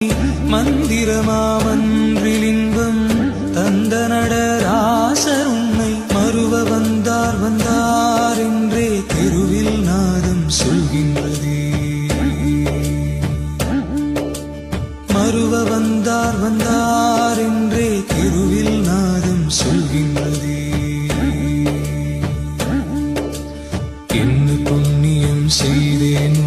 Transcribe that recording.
மந்திரமாமன்றிலின்பம் தந்த நடராசர் உன்னை மறுவ வந்தார் வந்தார் என்றே தெருவில் நாதம் சொல்கின்றதே. மறுவ வந்தார் வந்தார் என்றே தெருவில் நாதம் சொல்கின்றதே. என்ன புண்ணியம் செய்தேனோ